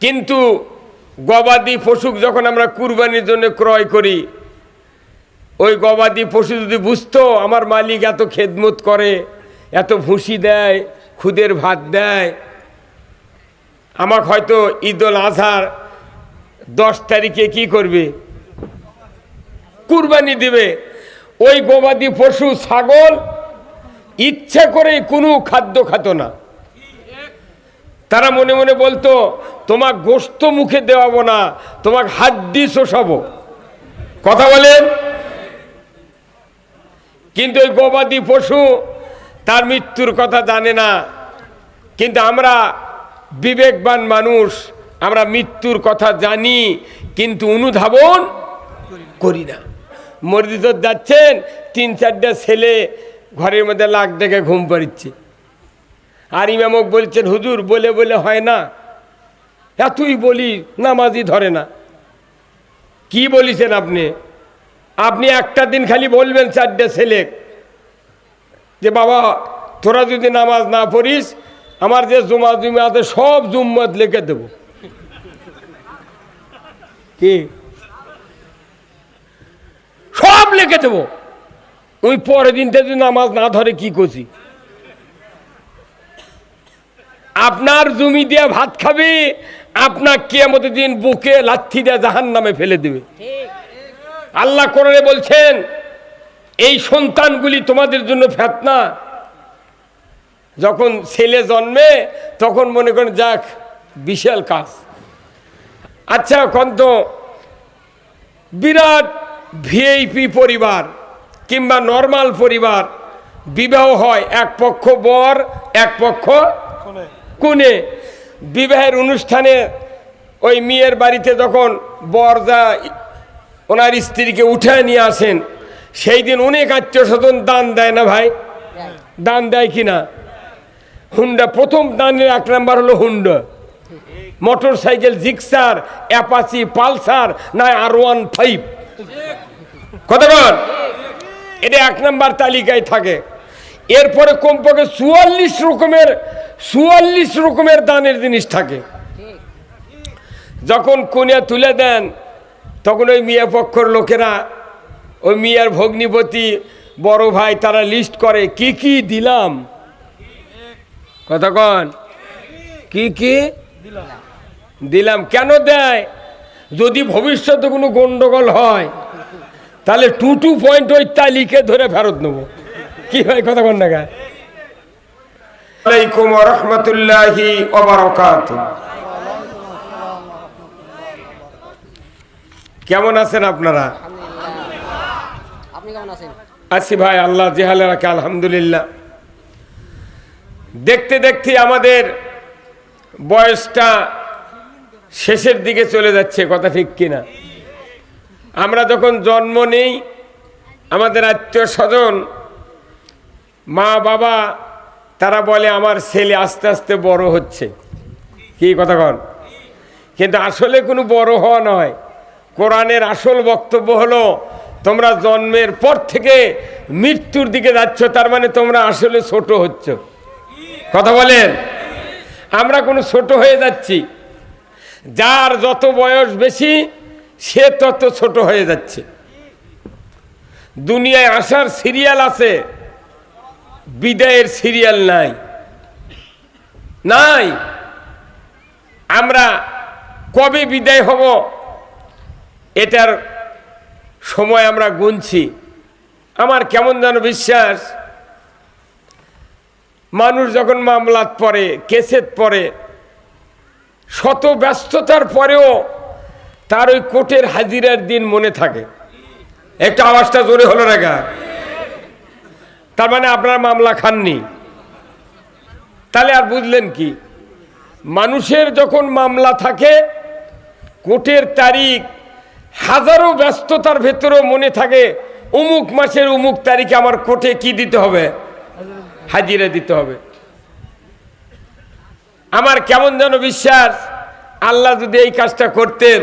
কিন্তু গবাদি পশু যখন আমরা কুরবানির জন্য ক্রয় করি, ওই গবাদি পশু যদি বুঝতো, আমার মালিক এত খেদমত করে, এত ভুসি দেয়, খুদের ভাত দেয়, আমাকে হয়তো ঈদুল আজহার দশ তারিখে কি করবে? কুরবানি দিবে। ওই গবাদি পশু, ছাগল, ইচ্ছে করে কোনো খাদ্য খাতো না। তারা মনে মনে বলতো তোমাক গোস্ত মুখে দেওয়াবো না, তোমাকে হাড্ডি শোষাবো কথা বলেন? কিন্তু ওই গবাদি পশু তার মৃত্যুর কথা জানে না। কিন্তু আমরা বিবেকবান মানুষ, আমরা মৃত্যুর কথা জানি, কিন্তু অনুধাবন করি না। মসজিদ যাচ্ছেন, তিন চারটা ছেলে ঘরের মধ্যে লাখ ডেকে ঘুম পাড়িচ্ছে। আর ইমামক বলছেন, হুজুর, বলে বলে হয় না। এতই বলি নামাজই ধরে না। কি বলিছেন আপনি? আপনি একটা দিন খালি বলবেন চারটে ছেলে। যে বাবা, তোরা যদি নামাজ না পড়িস, আমার যে জমা জমি আছে, সব জুম্মত লিখে দেব। কি? সব লিখে দেবো। ওই পরের দিনটা যদি নামাজ না ধরে, কি করছি? আপনার জমি দিয়ে ভাত খাবে আপনার কেয়ামতের দিন বুকে লাথি দিয়ে জাহান নামে ফেলে দেবে। আল্লাহ করে বলছেন এই সন্তানগুলি তোমাদের জন্য ফেতনা। যখন ছেলে জন্মে তখন মনে করেন যাক বিশাল কাজ। আচ্ছা এখন তো বিরাট ভিআইপি পরিবার কিংবা নর্মাল পরিবার বিবাহ হয় এক পক্ষ বর এক পক্ষ কোনে বিবাহের অনুষ্ঠানে ওই মেয়ের বাড়িতে যখন বর যা ওনার স্ত্রীকে উঠে নিয়ে আসেন, সেই দিন অনেক আত্মীয় দান দেয় না ভাই? দান দেয় কি না? হুন্ডা, প্রথম দানের এক নাম্বার হলো Honda. Motorcycle, Gixxer, Apache, Pulsar না আর ওয়ান ফাইভ। বল। এটা এক নাম্বার তালিকায় থাকে। এরপরে কমপক্ষে চুয়াল্লিশ রকমের চুয়াল্লিশ রকমের দানের জিনিস থাকে। যখন কনিয়া তুলে দেন, তখন ওই মিয়া পক্ষর লোকেরা, ওই মিয়ার ভগ্নিপতি বড় ভাই তারা লিস্ট করে, কি কি দিলাম? কতক্ষণ কি কি? দিলাম। কেন দেয়? যদি ভবিষ্যতে কোনো গন্ডগোল হয়, তাহলে টু টু পয়েন্ট ওই তালিকে ধরে ফেরত নেব। কি হয়? কন না গায়ে আলাইকুম রহমতুল্লাহি কেমন আছেন আপনারা? আছি ভাই আল্লাহ জেহালে রাখে আলহামদুলিল্লাহ। দেখতে দেখতে আমাদের বয়সটা শেষের দিকে চলে যাচ্ছে কথা ঠিক কিনা? আমরা যখন জন্ম নেই আমাদের আত্মীয় স্বজন মা বাবা তারা বলে, আমার ছেলে আস্তে আস্তে বড় হচ্ছে। কি কথা কন? কিন্তু আসলে কোনো বড় হওয়া নয়। কোরআনের আসল বক্তব্য হলো, তোমরা জন্মের পর থেকে মৃত্যুর দিকে যাচ্ছ, তার মানে তোমরা আসলে ছোট হচ্ছ। কথা বলেন? আমরা কোনো ছোট হয়ে যাচ্ছি। যার যত বয়স বেশি, সে তত ছোট হয়ে যাচ্ছে। দুনিয়ায় আসার সিরিয়াল আছে। বিদায়ের সিরিয়াল নাই। নাই। আমরা কবে বিদায় হব এটার সময় আমরা গুনছি। আমার কেমন যেন বিশ্বাস, মানুষ যখন মামলাত পড়ে, কেসেত পড়ে, শত ব্যস্ততার পরেও তার ওই কোর্টের হাজিরার দিন মনে থাকে। একটা আওয়াজটা জোরে হলো না গা। তার মানে আপনার মামলা খাননি। তাহলে আর বুঝলেন কি? মানুষের যখন মামলা থাকে, কোর্টের তারিখ, হাজারো ব্যস্ততার ভেতরেও মনে থাকে অমুক মাসের অমুক তারিখে আমার কোর্টে কি দিতে হবে? হাজিরা দিতে হবে। আমার কেমন যেন বিশ্বাস, আল্লাহ যদি এই কাজটা করতেন,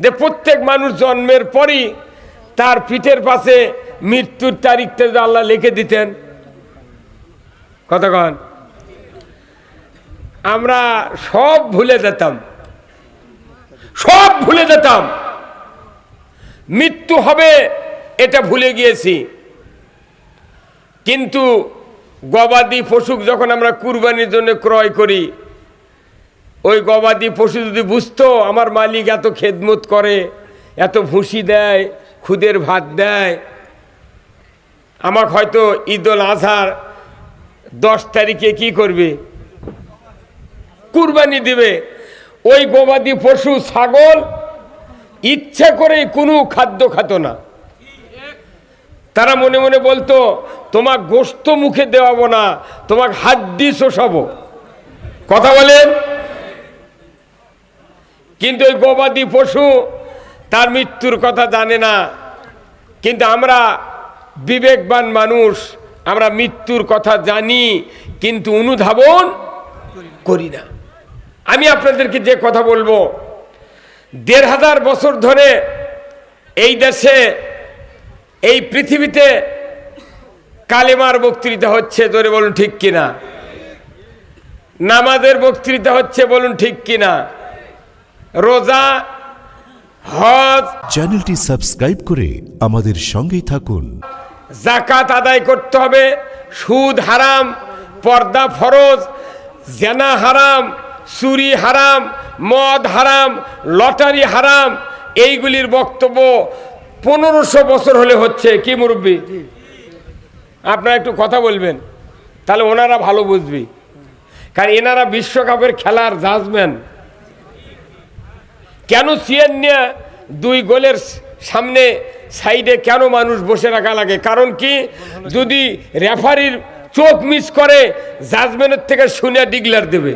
যে প্রত্যেক মানুষ জন্মের পরই তার পিঠের পাশে মৃত্যুর তারিখটা যদি আল্লাহ লিখে দিতেন। কতক্ষণ আমরা সব ভুলে যেতাম। সব ভুলে যেতাম। মৃত্যু হবে, এটা ভুলে গিয়েছি। কিন্তু গবাদি পশু যখন আমরা কুরবানির জন্য ক্রয় করি, ওই গবাদি পশু যদি বুঝতো, আমার মালিক এত খেদমত করে, এত ভুসি দেয়, খুদের ভাত দেয় আমাকে হয়তো ঈদুল আজহার দশ তারিখে কি করবে? কুরবানি দিবে। ওই গবাদি পশু, ছাগল ইচ্ছা করে কোনো খাদ্য খাত না। তারা মনে মনে বলতো তোমার গোস্ত মুখে দেওয়াবো না, তোমাক হাড্ডি শোষাবো। কথা বলেন? কিন্তু ওই গবাদি পশু তার মৃত্যুর কথা জানে না। কিন্তু আমরা বিবেকবান মানুষ, আমরা মৃত্যুর কথা জানি, কিন্তু অনুধাবন করি না। আমি আপনাদেরকে যে কথা বলব, দেড় হাজার বছর ধরে এই দেশে, এই পৃথিবীতে কালেমার বক্তৃতা হচ্ছে ধরে বলুন ঠিক কিনা? নামাজের বক্তৃতা হচ্ছে, বলুন ঠিক কিনা? রোজা, হজ। চ্যানেলটি সাবস্ক্রাইব করে আমাদের সঙ্গেই থাকুন। জাকাত আদায় করতে হবে। সুদ হারাম পর্দা ফরজ জেনা হারাম চুরি হারাম মদ হারাম লটারি হারাম এইগুলির বক্তব্য পনেরোশো বছর হলে হচ্ছে। কি মুরব্বী? আপনারা একটু কথা বলবেন তাহলে ওনারা ভালো বুঝবি। কারণ এনারা বিশ্বকাপের খেলার জাজমেন কেন সিএন নিয়ে দুই গোলের সামনে সাইডে কেন মানুষ বসে রাখা লাগে? কারণ কি? যদি রেফারির চোখ মিস করে জাজমেন্টের থেকে শুনে ডিগলার দেবে।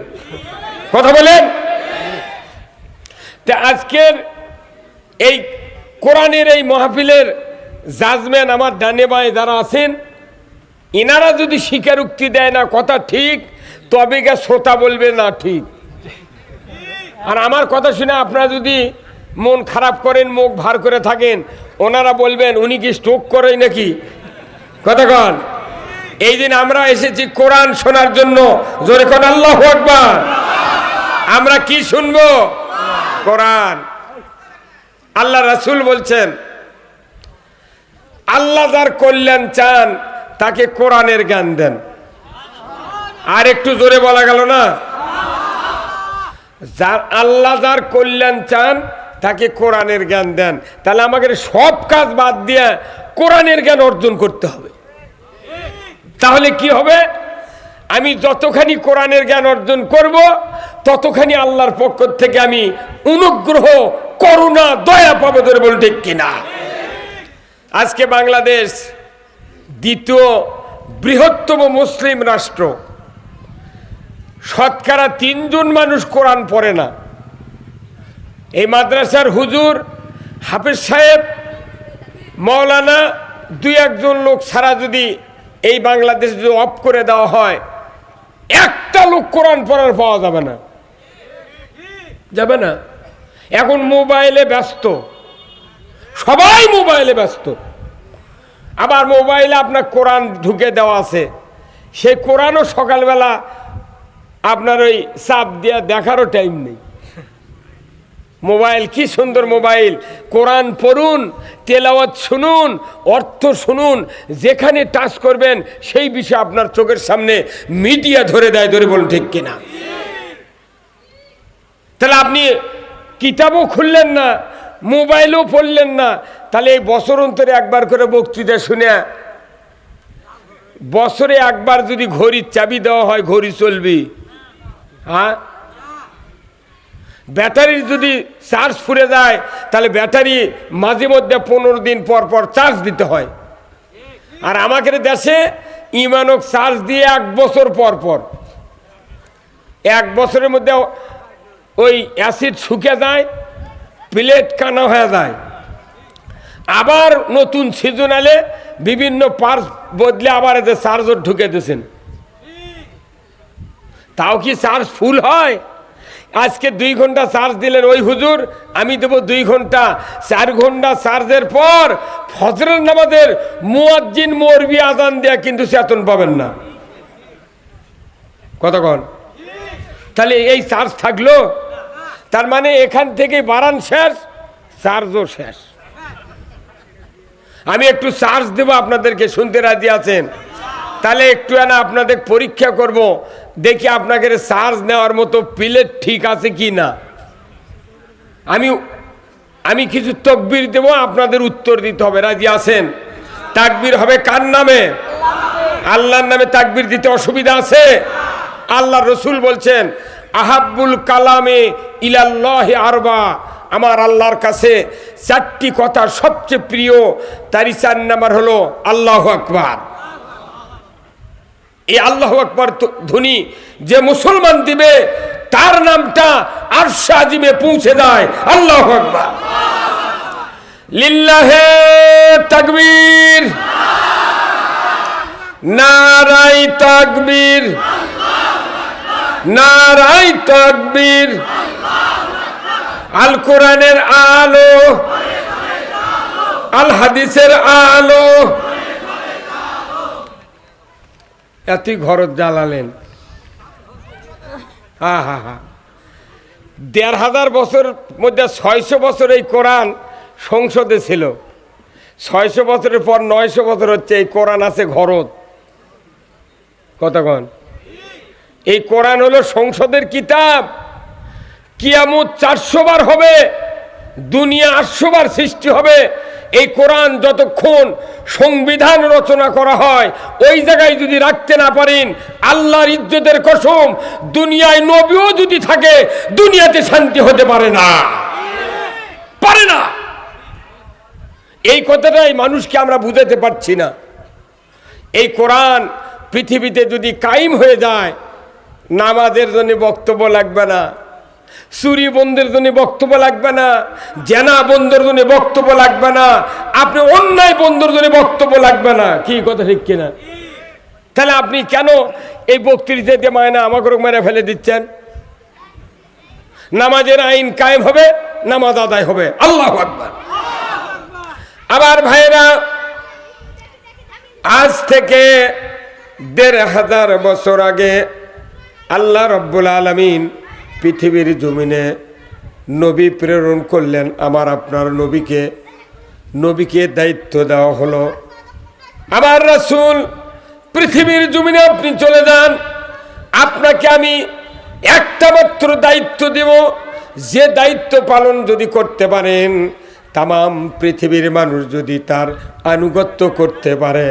কথা বলেন? তা আজকের এই কোরআনের এই মাহফিলের জাজমেন আমার ডানে বাঁয়ে যারা আছেন এনারা যদি স্বীকারোক্তি দেয় না কথা ঠিক, তবে গা শ্রোতা বলবে না ঠিক। আর আমার কথা শুনে আপনারা যদি মন খারাপ করেন, মুখ ভার করে থাকেন ওনারা বলবেন, উনি কি স্ট্রোক করে নাকি? কন। এই দিন আমরা এসেছি কোরআন শোনার জন্য। জোরে কোন, আল্লাহ আকবার। আমরা কি শুনব? কোরআন। আল্লাহ রাসূল বলছেন, আল্লাহ যার কল্যাণ চান, তাকে কোরআনের জ্ঞান দেন। আর একটু জোরে বলা গেল না? যার, আল্লাহ যার কল্যাণ চান তাকে কোরআনের জ্ঞান দেন। তাহলে আমাকে সব কাজ বাদ দিয়ে কোরআনের জ্ঞান অর্জন করতে হবে। তাহলে কি হবে? আমি যতখানি কোরআনের জ্ঞান অর্জন করব, ততখানি আল্লাহর পক্ষ থেকে আমি অনুগ্রহ, করুণা, দয়া পাবো ধরে বলুন ঠিক কিনা? আজকে বাংলাদেশ দ্বিতীয় বৃহত্তম মুসলিম রাষ্ট্র। শতকরা তিনজন মানুষ কোরআন পড়ে না। এই মাদ্রাসার হুজুর হাফিজ সাহেব, মৌলানা, দুই একজন লোক ছাড়া যদি এই বাংলাদেশ যদি অফ করে দেওয়া হয়, একটা লোক কোরআন পড়ার পাওয়া যাবে না। যাবে না। এখন মোবাইলে ব্যস্ত। সবাই মোবাইলে ব্যস্ত। আবার মোবাইলে আপনার কোরআন ঢুকে দেওয়া আছে। সেই কোরআনও সকালবেলা আপনার ওই চাপ দিয়া দেখারও টাইম নেই। মোবাইল, কি সুন্দর মোবাইল। কোরআন পড়ুন, তেলাওয়াত শুনুন, অর্থ শুনুন, যেখানে টাচ করবেন, সেই বিষয়ে আপনার চোখের সামনে মিডিয়া ধরে দেয়, ধরে বলুন ঠিক কিনা। তাহলে আপনি কিতাবও খুললেন না, মোবাইলও পড়লেন না, তাহলে এই বছর অন্তরে একবার করে বক্তৃতা শুনে বছরে একবার যদি ঘড়ির চাবি দেওয়া হয়, ঘড়ি চলবি। হ্যাঁ? ব্যাটারির যদি চার্জ ফুরে যায়, তাহলে ব্যাটারি মাঝে মধ্যে পনেরো দিন পর পর চার্জ দিতে হয়। আর আমাদের দেশে ইমানক চার্জ দিয়ে এক বছর পর পর, এক বছরের মধ্যে ওই অ্যাসিড শুকে যায়, প্লেট কানা হয়ে যায়। আবার নতুন সিজনালে বিভিন্ন পার্স বদলে আবার এতে চার্জর ঢুকে দিয়েছেন। তাও কি চার্জ ফুল হয়? আজকে দুই ঘণ্টা চার্জ দিলেন। ওই হুজুর, আমি দেবো দুই ঘণ্টা। চার ঘণ্টা চার্জের পর ফজরের নামাজের মুয়াজ্জিন মরবি আজান দেয়া কিন্তু চেতন পাবেন না। কতক্ষণ তাহলে এই চার্জ থাকল। তার মানে এখান থেকে বাড়ান শেষ চার্জও শেষ। আমি একটু চার্জ দেব, আপনাদেরকে শুনতে রাজি আছেন। তাহলে একটু না আপনাদের পরীক্ষা করব। দেখি আপনাকে চার্জ নেওয়ার মতো প্লেট ঠিক আছে কি না আমি আমি কিছু তকবির দেব, আপনাদের উত্তর দিতে হবে। রাজি আছেন? তাকবির হবে কার নামে? আল্লাহর নামে তাকবির দিতে অসুবিধা আছে? আল্লাহ রসুল বলছেন, আহাব্বুল কালামে ইলাল্লাহ আরবা। আমার আল্লাহর কাছে চারটি কথা সবচেয়ে প্রিয় তারই চার নাম্বার হলো আল্লাহ আকবার। এই আল্লাহ আকবর ধ্বনি যে মুসলমান দিবে, তার নামটা আর আজিমে পৌঁছে দেয়। আল্লাহ আকবর। লিল্লাহে তাকবীর। নারাই তাকবীর। নারাই তাকবীর। আল কোরআনের আলো। আল হাদিসের আলো। এতই ঘরত জ্বালালেন। হা হা হা। দেড় হাজার বছর মধ্যে ছয়শো বছর এই কোরআন সংসদে ছিল। ছয়শো বছরের পর নয়শো বছর হচ্ছে এই কোরআন আছে ঘরত। কতক্ষণ এই কোরআন হলো সংসদের কিতাব। কিয়ামত চারশো বার হবে। দুনিয়া আটশো বার সৃষ্টি হবে। এই কোরআন যতক্ষণ সংবিধান রচনা করা হয়, ওই জায়গায় যদি রাখতে না পারেন, আল্লাহর ইজ্জতের কসম, দুনিয়ায় নবীও যদি থাকে, দুনিয়াতে শান্তি হতে পারে না। পারে না। এই কথাটাই মানুষকে আমরা বুঝাতে পারছি না। এই কোরআন পৃথিবীতে যদি কায়েম হয়ে যায়, নামাজের জন্য বক্তব্য লাগবে না। চুরি বন্ধের জন্য বক্তব্য লাগবে না, জেনা বন্ধের জন্য বক্তব্য লাগবে না, আপনি অন্যায় বন্ধের জন্য বক্তব্য লাগবে না। কি কথা ঠিক কিনা? তাহলে আপনি কেন এই বক্তৃতাতে মায়না আমাকে মেরে ফেলে দিচ্ছেন? নামাজের আইন কায়েম হবে, নামাজ আদায় হবে। আল্লাহ আকবার। আবার ভাইরা আজ থেকে দেড় হাজার বছর আগে আল্লাহ রব্বুল আলমিন পৃথিবীর জমিনে নবী প্রেরণ করলেন আমার আপনার নবীকে। নবীকে দায়িত্ব দেওয়া হলো, আমার রাসূল, পৃথিবীর জমিনে আপনি চলে যান। আপনাকে আমি একটা মাত্র দায়িত্ব দেব, যে দায়িত্ব পালন যদি করতে পারেন তাম পৃথিবীর মানুষ যদি তার আনুগত্য করতে পারে।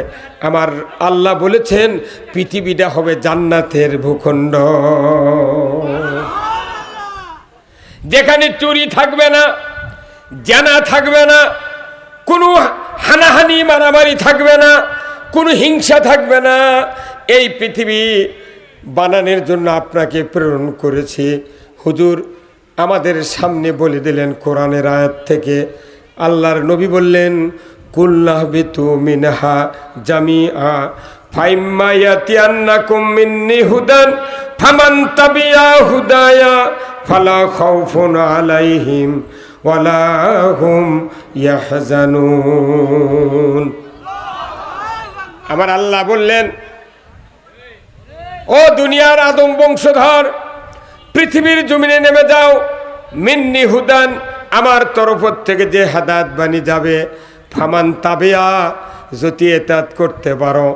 আমার আল্লাহ বলেছেন, পৃথিবীটা হবে জান্নাতের ভূখণ্ড। যেখানে চুরি থাকবে না, জানা থাকবে না, কোনো হানাহানি, মারামারি থাকবে না, কোনো হিংসা থাকবে না, এই পৃথিবী বানানোর জন্য আপনাকে প্রেরণ করেছি। হুজুর, আমাদের সামনে বলে দিলেন কোরআনের আয়াত থেকে, আল্লাহর নবী বললেন কুল্লাহ বিতু মিনহা জামি আ ফাইম্মায়াতিয়ান্নাকুম মিন্নি হুদান, ফামান তাবিয়া হুদায়া। ফালা খাউফুন আলাইহিম ওয়ালা হুম ইয়াহজানুন। আমার আল্লাহ বললেন, ও দুনিয়ার আদম বংশধর, পৃথিবীর জমিনে নেমে যাও। মিন্নি হুদান, আমার তরফ থেকে যে হাদাত বাণী যাবে, ফামান তাবেয়া, যদি এতাত করতে পারো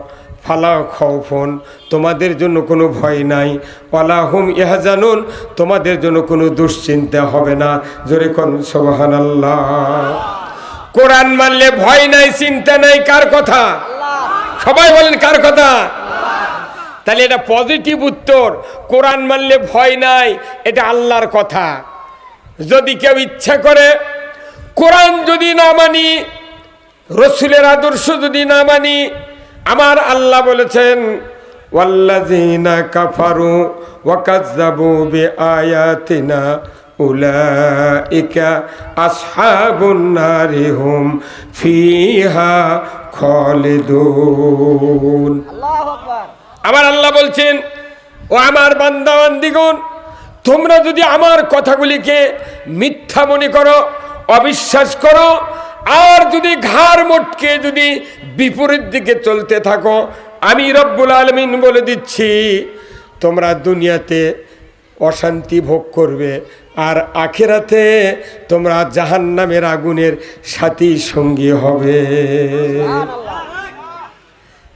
ফালা খৌফন তোমাদের জন্য কোনো ভয় নাই। ওয়ালা হুম ইহাজানুন তোমাদের জন্য কোনো দুশ্চিন্তা হবে না। জোরে কোন সোহান আল্লাহ কোরআন মানলে ভয় নাই, চিন্তা নাই, কার কথা? সবাই বলেন, কার কথা? তাহলে এটা পজিটিভ উত্তর। কোরআন মানলে ভয় নাই, এটা আল্লাহর কথা। যদি কেউ ইচ্ছা করে, কোরআন যদি না মানি, রসুলের আদর্শ যদি না মানি আমার আল্লাহ বলেছেন ওয়াল্লাযীনা কাফারু ওয়া কাযযাবু বিআয়াতিনা উলাইকা আসহাবুন নারি হুম ফিহা খালিদুন। আমার আল্লাহ বলছেন ও আমার বান্দাবান্দিগণ তোমরা যদি আমার কথাগুলিকে মিথ্যা মনে করো অবিশ্বাস করো আর যদি ঘাড় মোটকে যদি বিপরীত দিকে চলতে থাকো। আমি রব্বুল আলমিন বলে দিচ্ছি, তোমরা দুনিয়াতে অশান্তি ভোগ করবে আর আখেরাতে তোমরা জাহান্নামের আগুনের সাথী সঙ্গী হবে।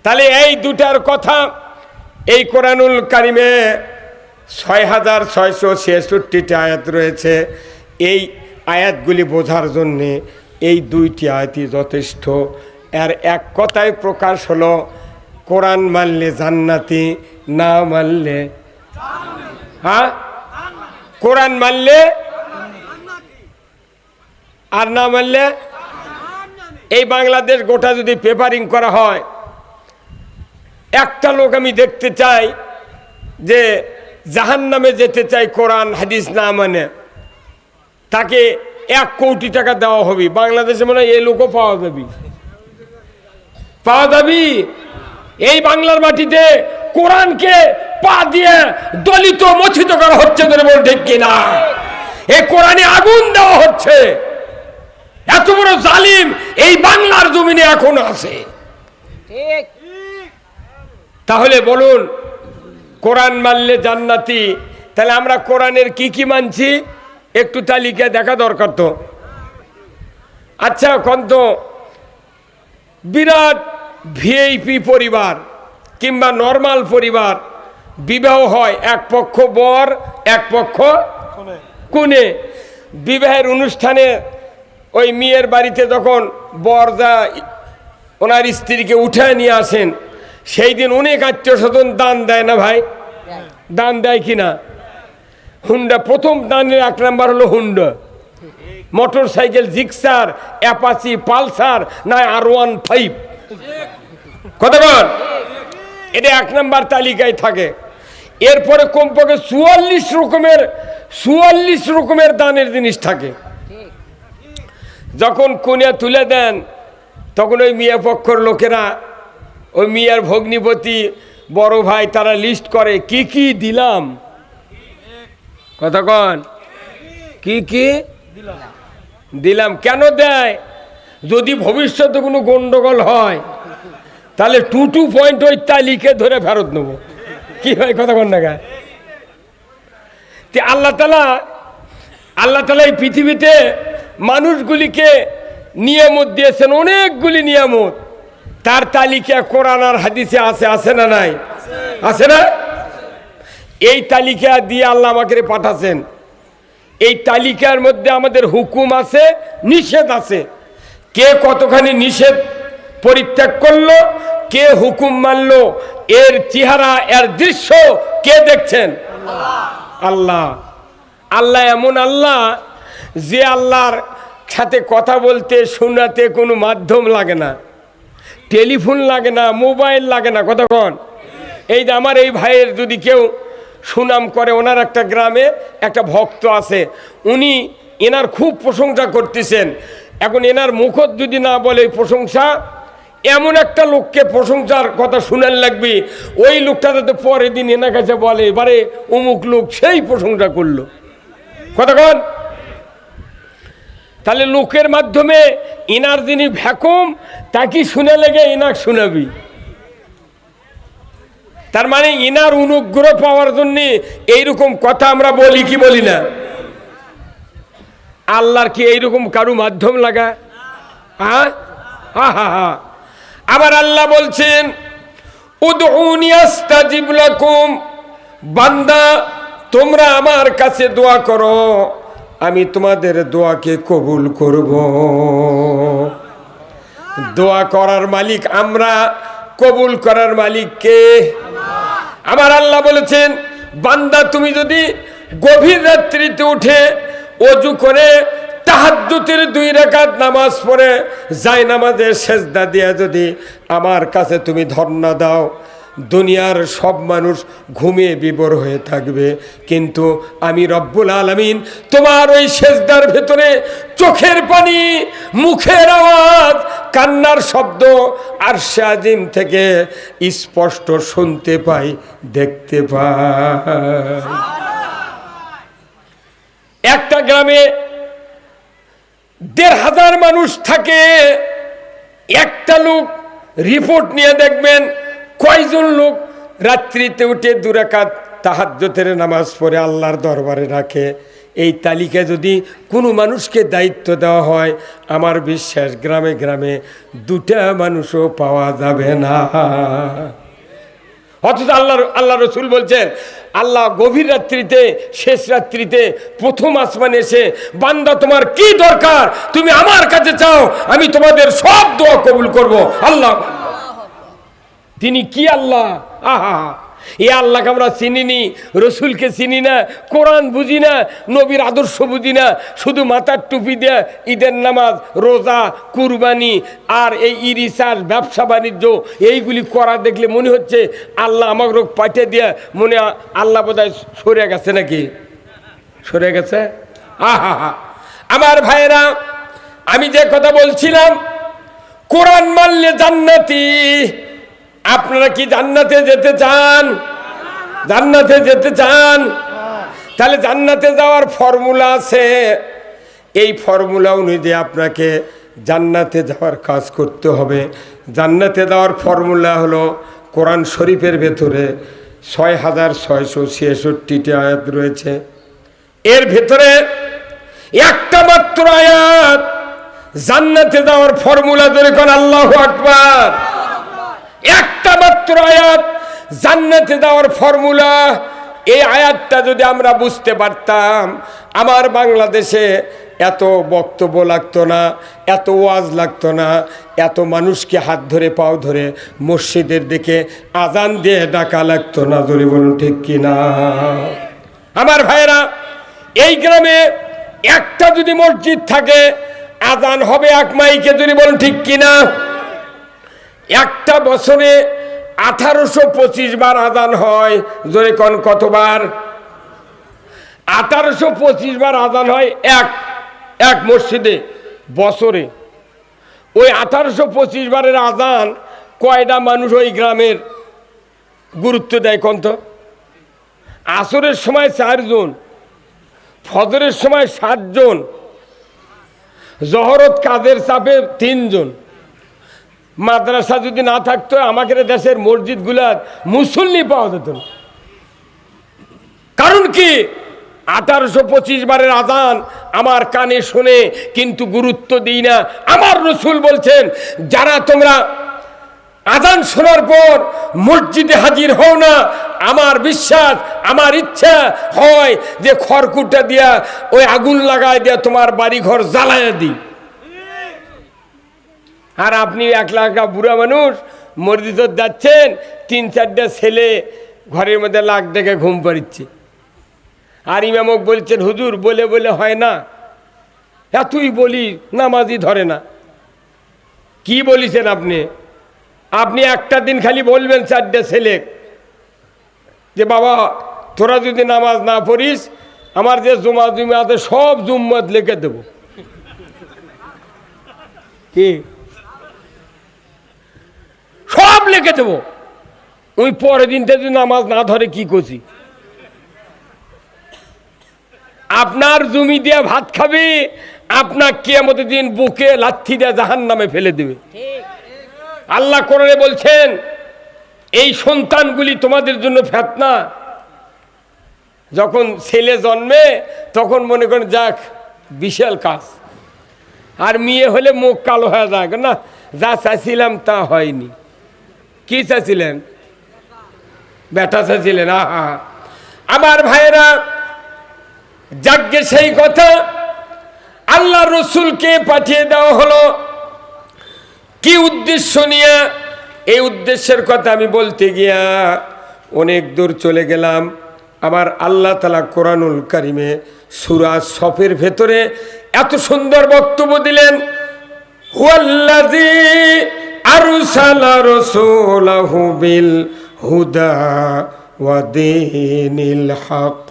তাহলে এই দুটার কথা এই কোরআনুল কারিমে ছয় হাজার ছয়শো ছেষট্টিটি আয়াত রয়েছে। এই আয়াতগুলি বোঝার জন্যে এই দুইটি আয়াতই যথেষ্ট। এর এক কথায় প্রকাশ হলো, কোরআন মানলে জান্নাতি, না মানলে হ্যাঁ? কোরআন মানলে আর না মানলে? এই বাংলাদেশ গোটা যদি পেপারিং করা হয়, একটা লোক আমি দেখতে চাই যে জাহান নামে যেতে চাই কোরআন, হাদিস না মানে। তাকে এক কোটি টাকা দেওয়া হবে। বাংলাদেশে মনে হয় এই লোকও পাওয়া যাবে। পাওয়া যাবি। এই বাংলার মাটিতে কোরআনকে পা দিয়ে দলিত মথিত করা হচ্ছে তোর বল ঠিক কিনা? এই কোরআনে আগুন দেওয়া হচ্ছে। এত বড় জালিম এই বাংলার জমিনে এখন আছে। তাহলে বলুন কোরআন মানলে জান্নাতি। তাহলে আমরা কোরআনের কি কি মানছি? একটু তালিকা দেখা দরকার তো। আচ্ছা কন্ত বিরাট ভিআইপি পরিবার কিংবা নর্মাল পরিবার। বিবাহ হয় এক পক্ষ বর এক পক্ষ কোনে বিবাহের অনুষ্ঠানে ওই মেয়ের বাড়িতে যখন বর যা ওনার স্ত্রীকে উঠে নিয়ে আসেন সেই দিন অনেক আত্মীয় স্বজন দান দেয় না ভাই? দান দেয় কি না? হুন্ডা প্রথম দানের এক নাম্বার হলো Honda. Motorcycle Gixxer, Apache, Pulsar না আর ওয়ান ফাইভ। বল। এটা এক নম্বর তালিকায় থাকে। এরপরে কমপক্ষে চুয়াল্লিশ রকমের চুয়াল্লিশ রকমের দানের জিনিস থাকে। যখন কনিয়া তুলে দেন, তখন ওই মিয়া পক্ষর লোকেরা, ওই মিয়ার ভগ্নিপতি বড় ভাই তারা লিস্ট করে, কি কি দিলাম? কতক্ষণ কি কি? দিলাম। কেন দেয়? যদি ভবিষ্যতে কোনো গন্ডগোল হয়, তাহলে টু টু পয়েন্ট ওই তালিকে ধরে ফেরত নেব। কি হয় কতক্ষণ না গায়ে? তে আল্লাহ তালা আল্লাহ তালা এই পৃথিবীতে মানুষগুলিকে নিয়ামত দিয়েছেন, অনেকগুলি নিয়ামত। তার তালিকা কোরআন আর হাদিসে আছে আছে না নাই? আছে না? এই তালিকা দিয়ে আল্লাহ আমাকে পাঠাছেন। এই তালিকার মধ্যে আমাদের হুকুম আছে, নিষেধ আছে। কে কতখানি নিষেধ পরিত্যাগ করল, কে হুকুম মানল, এর চেহারা, এর দৃশ্য কে দেখছেন? আল্লাহ। আল্লাহ এমন আল্লাহ যে আল্লাহর সাথে কথা বলতে, শোনাতে কোনো মাধ্যম লাগে না। টেলিফোন লাগে না, মোবাইল লাগে না কতক্ষণ এই যে আমার এই ভাইয়ের যদি কেউ সুনাম করে ওনার একটা গ্রামে একটা ভক্ত আছে। উনি এনার খুব প্রশংসা করতেছেন। এখন এনার মুখত যদি না বলে প্রশংসা, এমন একটা লোককে প্রশংসার কথা শুনেন লাগবে। ওই লোকটা যাতে পরের দিন এনার কাছে বলে, এবারে অমুক লোক সেই প্রশংসা করল। কতক্ষণ তাহলে লোকের মাধ্যমে এনার যিনি ভ্যাকুম, তাকে শুনে লেগে ইনাক শুনাবি। তার মানে ইনার অনুগ্রহ পাওয়ার জন্য এইরকম কথা আমরা বলি কি বলি না? আল্লাহর কি এইরকম কারু মাধ্যম লাগা? হ্যাঁ? হা হা হা। আবার আল্লাহ বলছেন বান্দা, তোমরা আমার কাছে দোয়া করো, আমি তোমাদের দোয়াকে কবুল করব। দোয়া করার মালিক আমরা, কবুল করার মালিক কে? আমার আল্লাহ বলেছেন, বান্দা তুমি যদি গভীর রাত্রিতে উঠে অজু করে তাহাজ্জুতের দুই রেখাত নামাজ পড়ে যাই নামাজের সেজদা দিয়ে যদি আমার কাছে তুমি ধর্ণা দাও দুনিয়ার সব মানুষ ঘুমিয়ে বিবর হয়ে থাকবে। কিন্তু আমি রব্বুল আলমিন তোমার ওই সেজদার ভেতরে চোখের পানি, মুখের আওয়াজ, কান্নার শব্দ আর আজিম থেকে স্পষ্ট শুনতে পাই, দেখতে পাই। একটা গ্রামে দেড় হাজার মানুষ থাকে। একটা লোক রিপোর্ট নিয়ে দেখবেন কয়জন লোক রাত্রিতে উঠে দুরাকাত তাহাজ্যতের নামাজ পড়ে আল্লাহর দরবারে রাখে? এই তালিকা যদি কোনো মানুষকে দায়িত্ব দেওয়া হয়, আমার বিশ্বাস গ্রামে গ্রামে দুটা মানুষও পাওয়া যাবে না। অথচ আল্লাহ আল্লাহ রসুল বলছেন, আল্লাহ গভীর রাত্রিতে, শেষ রাত্রিতে প্রথম আসমানে এসে, বান্দা তোমার কি দরকার? তুমি আমার কাছে চাও, আমি তোমাদের সব দোয়া কবুল করব। আল্লাহ তিনি কি আল্লাহ? আহা এ আল্লাহকে আমরা চিনিনি, রসুলকে চিনি না, কোরআন বুঝি না, নবীর আদর্শ বুঝি না, শুধু মাথার টুপি দেয়া ঈদের নামাজ, রোজা, কুরবানি আর এই ইরিসার ব্যবসা বাণিজ্য, এইগুলি করা দেখলে মনে হচ্ছে আল্লাহ আমার রোগ পাঠিয়ে দিয়া মনে আল্লাহ বোধহয় সরে গেছে নাকি? সরে গেছে? আহা হা আমার ভাইয়েরা, আমি যে কথা বলছিলাম, কোরআন মানলে জান্নাতি আপনারা কি জান্নাতে যেতে চান? জান্নাতে যেতে চান? তাহলে জান্নাতে যাওয়ার ফর্মুলা আছে। এই ফর্মুলা অনুযায়ী আপনাকে জান্নাতে যাওয়ার কাজ করতে হবে। জান্নাতে যাওয়ার ফর্মুলা হলো কোরআন শরীফের ভেতরে ছয় হাজার ছয়শো ছিয়াষট্টিটি আয়াত রয়েছে। এর ভেতরে একটা মাত্র আয়াত। জান্নাতে যাওয়ার ফর্মুলা ধরে কোন আল্লাহ আকবার। একটা মাত্র আয়াত জান্নাতে যাওয়ার ফর্মুলা। এই আয়াতটা যদি আমরা বুঝতে পারতাম, আমার বাংলাদেশে এত বক্তব্য লাগতো না, এত ওয়াজ লাগতো না, এত মানুষকে হাত ধরে, পাও ধরে মসজিদের দিকে আজান দিয়ে ডাকা লাগতো না ধরে বলুন ঠিক কিনা। আমার ভাইরা এই গ্রামে একটা যদি মসজিদ থাকে, আজান হবে এক মাইকে, যদি বলুন ঠিক কিনা। একটা বছরে আঠারোশো পঁচিশ বার আজান হয়। জোরে কন কতবার? আঠারোশো পঁচিশ বার আজান হয় এক এক মসজিদে বছরে। ওই আঠারোশো পঁচিশ বারের আজান কয়টা মানুষ ওই গ্রামের গুরুত্ব দেয় কন্ত? আসরের সময় চারজন, ফজরের সময় সাতজন, জহরত কাজের চাপে তিনজন। মাদ্রাসা যদি না থাকতো, আমাকে দেশের মসজিদগুলার মুসল্লি পাওয়া যেত না। কারণ কি? আঠারোশো পঁচিশ বারের আজান আমার কানে শুনে, কিন্তু গুরুত্ব দিই না। আমার রসুল বলছেন, যারা তোমরা আজান শোনার পর মসজিদে হাজির হও না, আমার বিশ্বাস, আমার ইচ্ছা হয় যে খড়কুটা দিয়া, ওই আগুন লাগায় দিয়া তোমার বাড়ি ঘর জ্বালায় দিই। আর আপনি এক লাখ বুড়া মানুষ মসজিদ যাচ্ছেন, তিন চারটা ছেলে ঘরের মধ্যে লাখ ডেকে ঘুম পাড়িচ্ছে। আর ইমামক বলছেন, হুজুর, বলে বলে হয় না। এতই বলি নামাজি ধরে না। কি বলিছেন আপনি? আপনি একটা দিন খালি বলবেন চারটে ছেলে, যে বাবা, তোরা যদি নামাজ না পড়িস, আমার যে জুমা জুমা আছে, সব জুম্মত লিখে দেব। কি? লিখে দেবো। ওই পরের দিনটা যদি নামাজ না ধরে কি করছি? আপনার জমি দিয়ে ভাত খাবে, আপনার কেমতের দিন বুকে লাথি দিয়ে জাহান নামে ফেলে দেবে। আল্লাহ করে বলছেন, এই সন্তানগুলি তোমাদের জন্য ফেতনা। যখন ছেলে জন্মে, তখন মনে করেন, যাক, বিশাল কাজ। আর মেয়ে হলে মুখ কালো হয়ে যায়। না, যা চাইছিলাম তা হয়নি। কি চাইছিলেন? বেটা চাইছিলেন, আহা। আমার ভাইয়েরা যাজ্ঞে সেই কথা আল্লাহ রসুলকে পাঠিয়ে দেওয়া হলো, কি উদ্দেশ্য নিয়ে? এই উদ্দেশ্যের কথা আমি বলতে গিয়া অনেক দূর চলে গেলাম। আমার আল্লাহ তালা কোরআনুল কারিমে সুরাজ সফের ভেতরে এত সুন্দর বক্তব্য দিলেন, হুয়াল্লাযী রাসূলাহু বিল হুদা ওয়া দীনিল হক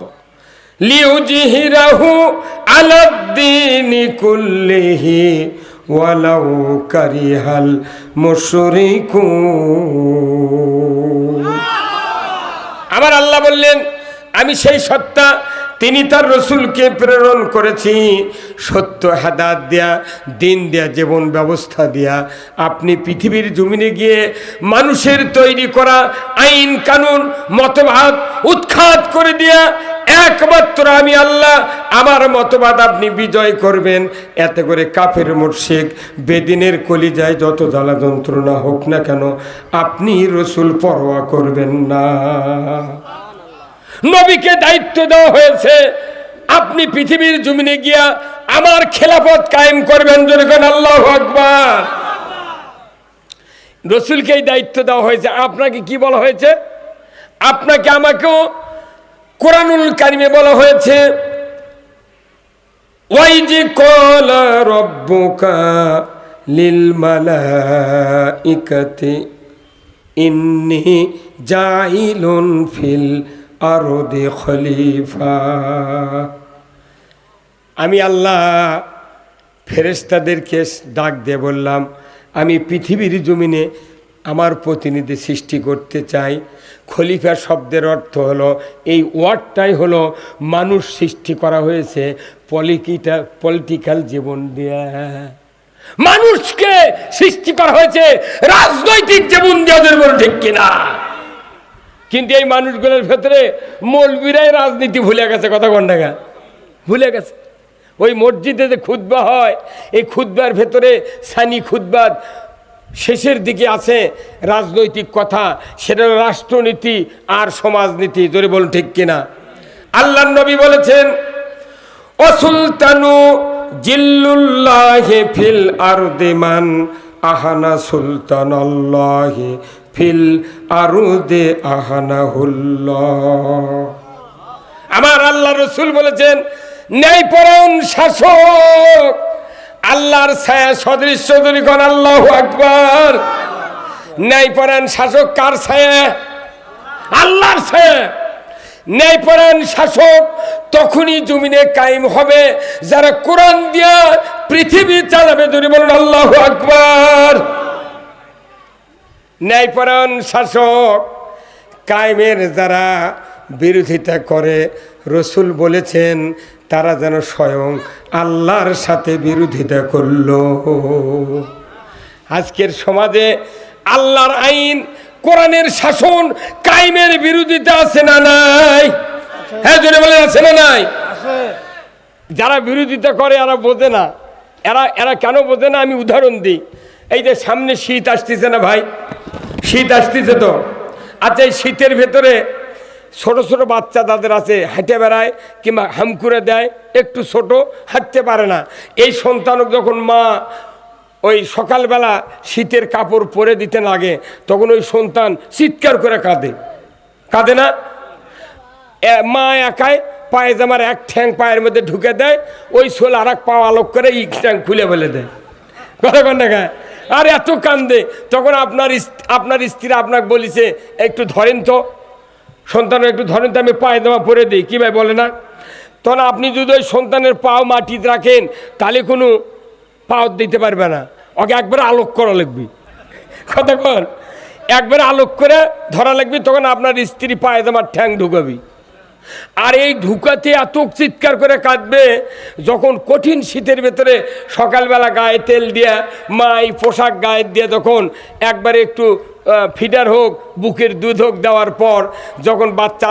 লিউজহিরাহু আলাদ-দীনি কুল্লিহি ওয়ালাউ কারিহাল মুশরিকুন। আমার আল্লাহ বললেন, আমি সেই সত্তা তিনি তার রসুলকে প্রেরণ করেছি। সত্য হাদাত দেয়া, দিন দেয়া, জীবন ব্যবস্থা দেয়া। আপনি পৃথিবীর জমিনে গিয়ে মানুষের তৈরি করা আইন, কানুন উৎখাত উৎখাত করে দিয়া। একমাত্র আমি আল্লাহ, আমার মতবাদ আপনি বিজয় করবেন। এতে করে কাফের মুর্শিক বেদিনের কলিজায় যত জ্বালা যন্ত্রণা হোক না কেন, আপনি রসুল পরোয়া করবেন না। নবীকে দায়িত্ব দেওয়া হয়েছে। আপনি পৃথিবীর জমিনে গিয়া আমার খেলাফত কায়েম করবেন যেরকম আল্লাহ আকবার। রসুলকে এই দায়িত্ব দেওয়া হয়েছে। আপনাকে কি বলা হয়েছে? আপনাকে আমাকেও কোরআনুল কারিমে বলা হয়েছে, ওয়াইজি কল রব্বুকা লিল ইন্নি জাইলুন ফিল আরদি খলিফা। আমি আল্লাহ ফেরেস্তাদেরকে ডাক দিয়ে বললাম, আমি পৃথিবীর জমিনে আমার প্রতিনিধি সৃষ্টি করতে চাই। খলিফা শব্দের অর্থ হলো, এই ওয়ার্ডটাই হলো মানুষ সৃষ্টি করা হয়েছে পলিটিকা পলিটিক্যাল জীবন দিয়ে। মানুষকে সৃষ্টি করা হয়েছে রাজনৈতিক জীবন দিয়ে ঠিক কিনা? কিন্তু এই মানুষগুলোর ভেতরে মৌলবীরাই রাজনীতি ভুলে গেছে, কথা কন্ডাগা ভুলে গেছে। ওই মসজিদে যে খুদ্া হয়, এই খুদ্বার ভেতরে সানি খুদ্বাদ শেষের দিকে আছে রাজনৈতিক কথা, সেটা রাষ্ট্রনীতি আর সমাজনীতি, জোরে বলুন ঠিক কিনা? আল্লাহ নবী বলেছেন অসুলতানু জিল্লুল্লাহে ফিল আর দেমান আহানা সুলতান ফিল আরুদে আহানা আমার আল্লাহ রসুল বলেছেন ন্যায়পরণ শাসক, আল্লাহর ছায়া সদৃশ্য দরিকন আল্লাহ আকবর। ন্যায়পরায়ণ শাসক কার ছায়া? আল্লাহর ছায়া। ন্যায়পরায়ণ শাসক তখনই জমিনে কায়েম হবে, যারা কোরআন দিয়া পৃথিবী চালাবে, যদি বলুন, আল্লাহ আকবর। ন্যায়পরায়ণ শাসক কায়েমের যারা বিরোধিতা করে রসুল বলেছেন, তারা যেন স্বয়ং আল্লাহর সাথে বিরোধিতা করল। আজকের সমাজে আল্লাহর আইন, কোরআনের শাসন কায়েমের বিরোধিতা আছে না নাই? হ্যাঁ জোরে বলে আছে না নাই? যারা বিরোধিতা করে, এরা বোঝে না। এরা এরা কেন বোঝে না? আমি উদাহরণ দিই। এই যে সামনে শীত আসতেছে না ভাই? শীত আসতেছে তো। আচ্ছা এই শীতের ভেতরে ছোট ছোট বাচ্চা তাদের আছে, হাঁটে বেড়ায় কিংবা হামকুরে দেয়, একটু ছোট, হাঁটতে পারে না। এই সন্তানক যখন মা ওই সকালবেলা শীতের কাপড় পরে দিতে লাগে, তখন ওই সন্তান চিৎকার করে কাঁদে। কাঁদে না? মা একাই পায়জামার এক ঠ্যাং পায়ের মধ্যে ঢুকে দেয়, ওই সোল আর এক পা আলোক করে ই ঠ্যাং খুলে ফেলে দেয়। কথা কন না? আর এত কান্দে। তখন আপনার আপনার স্ত্রী আপনাকে বলিছে, একটু ধরেন তো। সন্তান একটু ধরেন তো, আমি পায়জামা পরে দিই। কী ভাই বলে না? তখন আপনি যদি ওই সন্তানের পাও মাটিতে রাখেন, তাহলে কোনো পাও দিতে পারবে না। ওকে একবার আলোক করা লাগবে। কথা কন একবারে আলোক করে ধরা লাগবে, তখন আপনার স্ত্রী পায়জামার ঠ্যাং ঢুকাবি। আর এই ঢুকাতে এত চিৎকার করে কাঁদবে যখন কঠিন শীতের ভেতরে সকালবেলা গায়ে তেল দিয়া, মা এই পোশাক গায়ে দিয়ে তখন একবারে একটু ফিডার হোক, বুকের দুধ হোক দেওয়ার পর যখন বাচ্চা